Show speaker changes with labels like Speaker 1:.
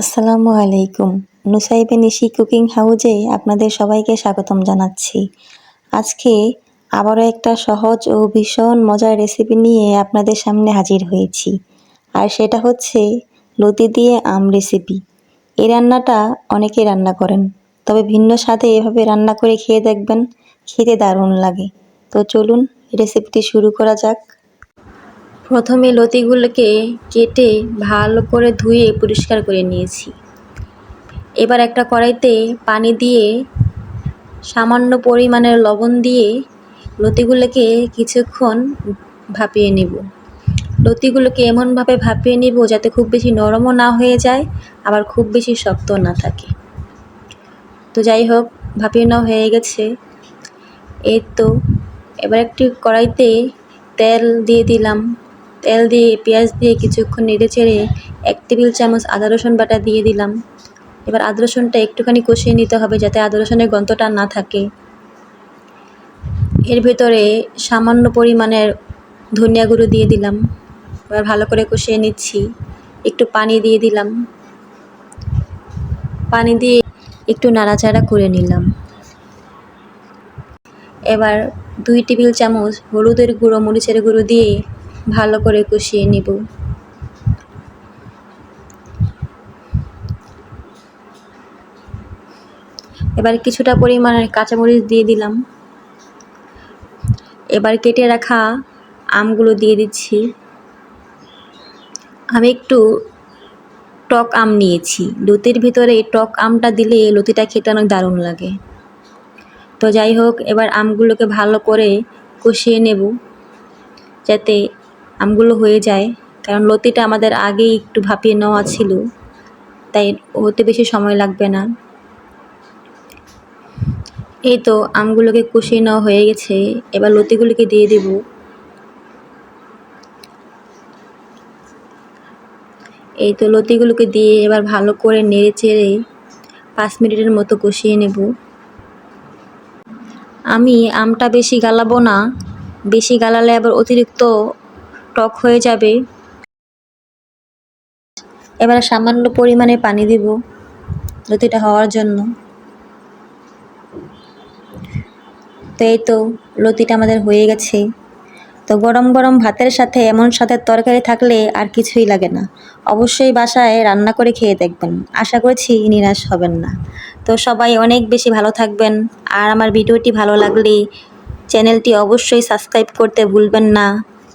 Speaker 1: আসসালামু আলাইকুম। নুসাইবে নিশি কুকিং হাউজে আপনাদের সবাইকে স্বাগতম জানাচ্ছি। আজকে আবারও একটা সহজ ও ভীষণ মজার রেসিপি নিয়ে আপনাদের সামনে হাজির হয়েছি। আর সেটা হচ্ছে লতি দিয়ে আম রেসিপি। এই রান্নাটা অনেকেই রান্না করেন, তবে ভিন্ন স্বাদে এভাবে রান্না করে খেয়ে দেখবেন, খেতে দারুণ লাগে। তো চলুন রেসিপিটি শুরু করা যাক। প্রথমে লতিগুলোকে কেটে ভালো করে ধুয়ে পরিষ্কার করে নিয়েছি। এবার একটা কড়াইতে পানি দিয়ে সামান্য পরিমাণের লবণ দিয়ে লতিগুলোকে কিছুক্ষণ ভাপিয়ে নেব। লতিগুলোকে এমনভাবে ভাপিয়ে নিব যাতে খুব বেশি নরমও না হয়ে যায়, আবার খুব বেশি শক্ত না থাকে। তো যাই হোক, ভাপিয়ে নেওয়া হয়ে গেছে। এই তো, এবার একটি কড়াইতে তেল দিয়ে দিলাম। তেল দিয়ে, পেঁয়াজ দিয়ে কিছুক্ষণ নেড়ে চেড়ে এক টেবিল চামচ আদা রসুন বাটা দিয়ে দিলাম। এবার আদা রসুনটা একটুখানি কষিয়ে নিতে হবে যাতে আদা রসুনের গন্ধটা না থাকে। এর ভেতরে সামান্য পরিমাণের ধনিয়া গুঁড়ো দিয়ে দিলাম। এবার ভালো করে কষিয়ে নিচ্ছি। একটু পানি দিয়ে দিলাম। পানি দিয়ে একটু নাড়াচাড়া করে নিলাম। এবার দুই টেবিল চামচ হলুদের গুঁড়ো, মরিচের গুঁড়ো দিয়ে ভালো করে কষিয়ে নিব। এবার কিছুটা পরিমাণের কাঁচামরিচ দিয়ে দিলাম। এবার কেটে রাখা আমগুলো দিয়ে দিচ্ছি। আমি একটু টক আম নিয়েছি। লতির ভিতরে টক আমটা দিলে লতিটা খেতে অনেক দারুণ লাগে। তো যাই হোক, এবার আমগুলোকে ভালো করে কষিয়ে নেব, যাতে আমগুলো হয়ে যায়। কারণ লতিটা আমাদের আগেই একটু ভাপিয়ে নেওয়া ছিল। তাই হতে বেশি সময় লাগবে না। এই তো আমগুলোকে কষিয়ে নেওয়া হয়ে গেছে। এবার লতিগুলোকে দিয়ে দেব। এই তো লতিগুলোকে দিয়ে এবার ভালো করে নেড়ে চেড়ে পাঁচ মিনিটের মতো কষিয়ে নেব। আমি আমটা বেশি গালাবো না। বেশি গালালে আবার অতিরিক্ত টক হয়ে যাবে। এবার সামান্য পরিমাণে পানি দিব লতিটা হওয়ার জন্য। তো এই তো লতিটা আমাদের হয়ে গেছে। তো গরম গরম ভাতের সাথে এমন স্বাদের তরকারি থাকলে আর কিছুই লাগে না। অবশ্যই বাসায় রান্না করে খেয়ে দেখবেন। আশা করছি নিরাশ হবেন না। তো সবাই অনেক বেশি ভালো থাকবেন। আর আমার ভিডিওটি ভালো লাগলে চ্যানেলটি অবশ্যই সাবস্ক্রাইব করতে ভুলবেন না।